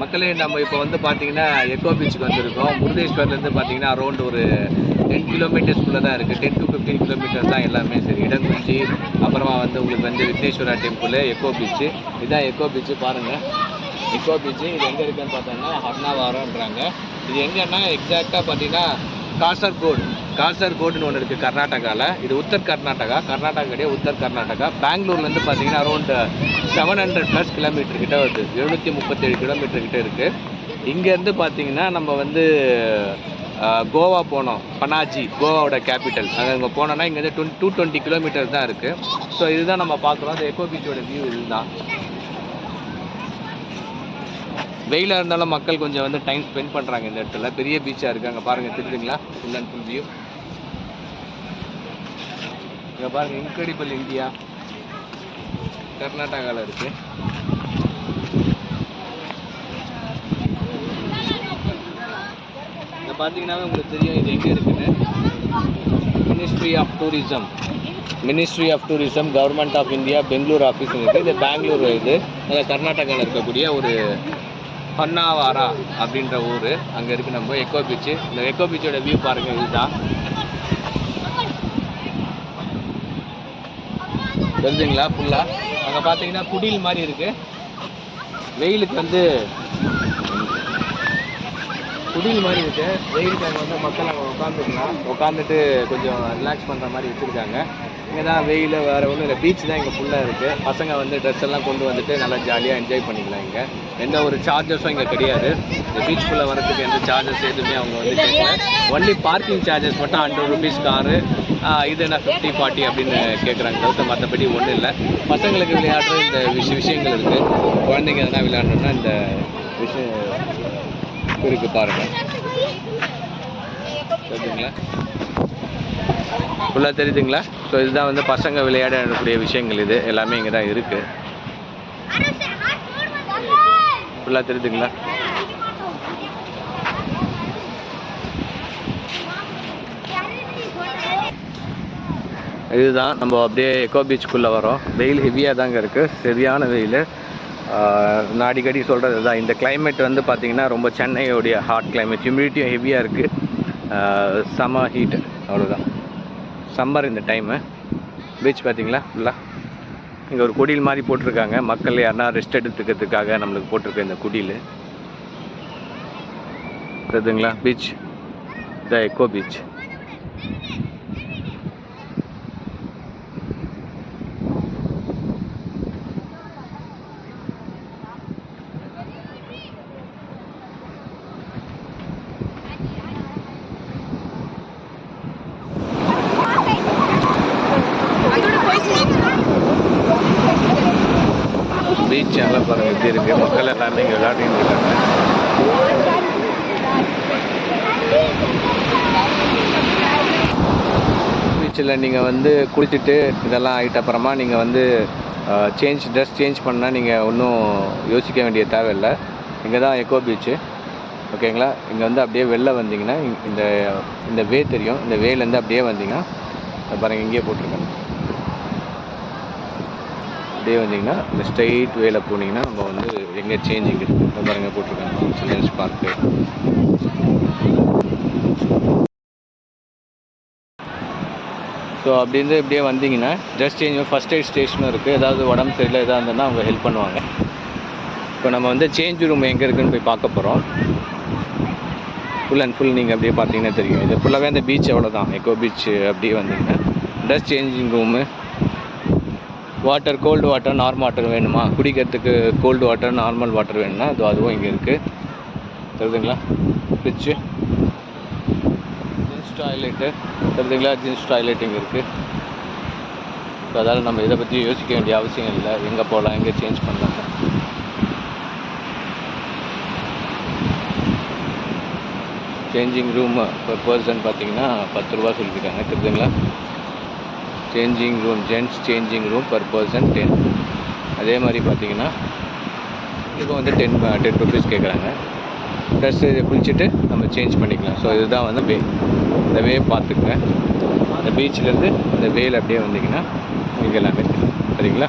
மக்களே நம்ம இப்போ வந்து பார்த்தீங்கன்னா எக்கோ பீச்சுக்கு வந்திருக்கோம். முருதேஸ்வர்லேருந்து பார்த்தீங்கன்னா அரௌண்ட் ஒரு டென் கிலோமீட்டர்ஸ்குள்ளே தான் இருக்குது டென் டு ஃபிஃப்டீன் கிலோமீட்டர்ஸ் தான் எல்லாமே சரி. இடங்குச்சி அப்புறமா வந்து உங்களுக்கு வந்து விக்னேஸ்வரா டெம்பிள் எக்கோ பீச்சு இதுதான் எக்கோ பீச்சு பாருங்கள் எக்கோ பீச்சு இது எங்கே இருக்குன்னு பார்த்தோம்னா ஹர்னாவாரம்ன்றாங்க இது எங்கன்னா எக்ஸாக்டாக பார்த்தீங்கன்னா காசர்கோடு காசர்கோடுன்னு ஒன்று இருக்குது கர்நாடகாவில் இது உத்தர் கர்நாடகா கர்நாடகா கிடையாது உத்தர் கர்நாடகா. பெங்களூர்லேருந்து பார்த்தீங்கன்னா around seven hundred plus kilometre கிட்ட வருது. எழுநூற்றி முப்பத்தேழு கிலோமீட்டர் கிட்ட இருக்குது இங்கேருந்து பார்த்தீங்கன்னா நம்ம வந்து கோவா போனோம். பனாஜி கோவாவோட கேபிட்டல் அங்கே அங்கே போனோன்னா இங்கேருந்து டுவெண்ட் டூ டுவெண்ட்டி கிலோமீட்டர் தான் இருக்குது ஸோ இதுதான் நம்ம பார்க்குறோம் அந்த எக்கோ பீச்சோட வியூ இதுதான். வெயிலாக இருந்தாலும் மக்கள் கொஞ்சம் வந்து டைம் ஸ்பெண்ட் பண்ணுறாங்க இந்த இடத்துல. பெரிய பீச்சாக இருக்குது அங்கே பாருங்கள் தெரியுதுங்களா? ஃபுல் அண்ட் ஃபுல் வியூ இங்கே பாருங்கள் இன்க்ரெடிபிள் இந்தியா கர்நாடகாவில் இருக்குது இங்கே பார்த்தீங்கன்னாவே உங்களுக்கு தெரியும் இது எங்கே இருக்குன்னு? Ministry of tourism ministry of tourism government of India Bangalore office இருக்குது இது பெங்களூர் இது. அதில் கர்நாடகாவில் இருக்கக்கூடிய ஒரு ஹொன்னாவாரா அப்படின்ற ஊர். அங்கே இருக்குது நம்ம எக்கோ பீச்சு இந்த எக்கோ பீச்சோட வியூ பாருங்கள் இதுதான். தெரிஞ்சுங்களா ஃபுல்லாக அங்கே பார்த்தீங்கன்னா குடில் மாதிரி இருக்குது வெயிலுக்கு வந்து குடில் மாதிரி இருக்கு. வெயிலுக்கு அங்கே வந்து மக்கள் அங்கே உட்காந்துக்கலாம் உட்காந்துட்டு கொஞ்சம் ரிலாக்ஸ் பண்ணுற மாதிரி வச்சுருக்காங்க. இங்கே தான் வெயில் வேறு ஒன்றும் இல்லை. பீச் தான் இங்கே ஃபுல்லாக இருக்குது பசங்க வந்து ட்ரெஸ் எல்லாம் கொண்டு வந்துட்டு நல்லா ஜாலியாக என்ஜாய் பண்ணிக்கலாம் இங்கே. எந்த ஒரு சார்ஜஸும் இங்கே கிடையாது. இந்த பீச்சுக்குள்ளே வரதுக்கு எந்த சார்ஜஸ் எதுவுமே அவங்க வந்து கேட்கல ஒன்லி பார்க்கிங் சார்ஜஸ் மட்டும் ஹண்ட்ரட் ருபீஸ் காரு இது என்ன ஃபிஃப்டி ஃபார்ட்டி அப்படின்னு கேட்குறாங்க தவிர்த்து மற்றபடி ஒன்றும் இல்லை. பசங்களுக்கு விளையாடுற இந்த விஷ விஷயங்கள் இருக்குது குழந்தைங்க எதனா விளையாடணும்னா இந்த விஷயம் குறிப்பு பாருங்கள் தெரியுதுங்களா? ஃபுல்லாக தெரியுதுங்களா? ஸோ இதுதான் வந்து பசங்க விளையாடக்கூடிய விஷயங்கள் இது. எல்லாமே இங்கே தான் இருக்குது ஃபுல்லாக தெரியுதுங்களா? இதுதான். நம்ம அப்படியே எக்கோ பீச்சுக்குள்ளே வரோம் வெயில் ஹெவியாக தாங்க இருக்குது சரியான வெயில். நான் அடிக்கடி சொல்கிறது தான் இந்த கிளைமேட் வந்து பார்த்திங்கன்னா ரொம்ப சென்னையோடைய ஹாட் கிளைமேட் ஹியூமிடிட்டியும் ஹெவியாக இருக்குது செம ஹீட்டு அவ்வளோதான் சம்மர் இந்த டைமு பீச் பார்த்தீங்களா ஃபுல்லாக இங்கே ஒரு குடியில் மாதிரி போட்டிருக்காங்க. மக்கள் யாருன்னா ரெஸ்ட் எடுத்துக்கிறதுக்காக நம்மளுக்கு போட்டிருக்க இந்த குடியில் தெரியுதுங்களா beach the echo beach beach பாருங்கள் எப்படி இருக்குது மக்கள் எல்லாருமே இங்கே விளையாடிட்டு இருக்காங்க. பீச்சில் நீங்கள் வந்து குளிச்சுட்டு இதெல்லாம் ஆகிட்ட அப்புறமா நீங்கள் வந்து சேஞ்ச் ட்ரெஸ் சேஞ்ச் பண்ணால் நீங்கள் ஒன்றும் யோசிக்க வேண்டிய தேவையில்லை. இங்கே தான் எக்கோ பீச்சு ஓகேங்களா இங்கே வந்து அப்படியே வெளில வந்தீங்கன்னா இந்த இந்த வே தெரியும். இந்த வேலேருந்து அப்படியே வந்தீங்கன்னா பாருங்கள் இங்கேயே போட்டிருக்கேன். அப்படியே வந்தீங்கன்னா இந்த ஸ்ட்ரெயிட் வேல போனீங்கன்னா நம்ம வந்து எங்கே சேஞ்சிங் இருக்குது பாருங்க போட்டிருக்காங்க. சில்ட்ரன்ஸ் பார்க்கு ஸோ இருந்து இப்படியே வந்தீங்கன்னா ட்ரெஸ் சேஞ்ச் ஃபஸ்ட் எய்ட் ஸ்டேஷனும் இருக்குது ஏதாவது உடம்பு சரியில்லை எதாக இருந்ததுன்னா அவங்க ஹெல்ப் பண்ணுவாங்க. இப்போ நம்ம வந்து சேஞ்ச் ரூம் எங்கே இருக்குன்னு போய் பார்க்க போகிறோம் ஃபுல் அண்ட் ஃபுல் நீங்கள் அப்படியே பார்த்தீங்கன்னா தெரியும். இது ஃபுல்லாகவே அந்த பீச் அவ்வளோதான் எக்கோ பீச் அப்படியே வந்தீங்கன்னா dress changing room water cold water normal water வேணுமா? குடிக்கிறதுக்கு கோல்டு வாட்டர் நார்மல் வாட்டர் வேணும்னா அது அதுவும் இங்கே இருக்குது தெரியுதுங்களா? ஃப்ரிட்ஜு ஜின்ஸ் டாய்லெட்டு தெரியுதுங்களா? ஜின்ஸ் டாய்லெட் இங்கே இருக்குது ஸோ அதால் நம்ம இதை பற்றி யோசிக்க வேண்டிய அவசியம் இல்லை. எங்கே போகலாம் எங்கே சேஞ்ச் பண்ணலாம். சேஞ்சிங் ரூம் பர் பர்சன் பார்த்தீங்கன்னா பத்து ரூபா சொல்லியிருக்காங்க. தெரியுதுங்களா? Changing room gents changing room per person ten அதே மாதிரி பார்த்தீங்கன்னா இப்போ வந்து டென் டென் ருபீஸ் கேட்குறாங்க ட்ரெஸ் குளிச்சுட்டு நம்ம சேஞ்ச் பண்ணிக்கலாம். ஸோ இதுதான் வந்து வே இந்த வே பார்த்துக்குங்க. அந்த பீச்சிலேருந்து அந்த வேல அப்படியே வந்தீங்கன்னா உங்களுக்கு எல்லாமே சரிங்களா?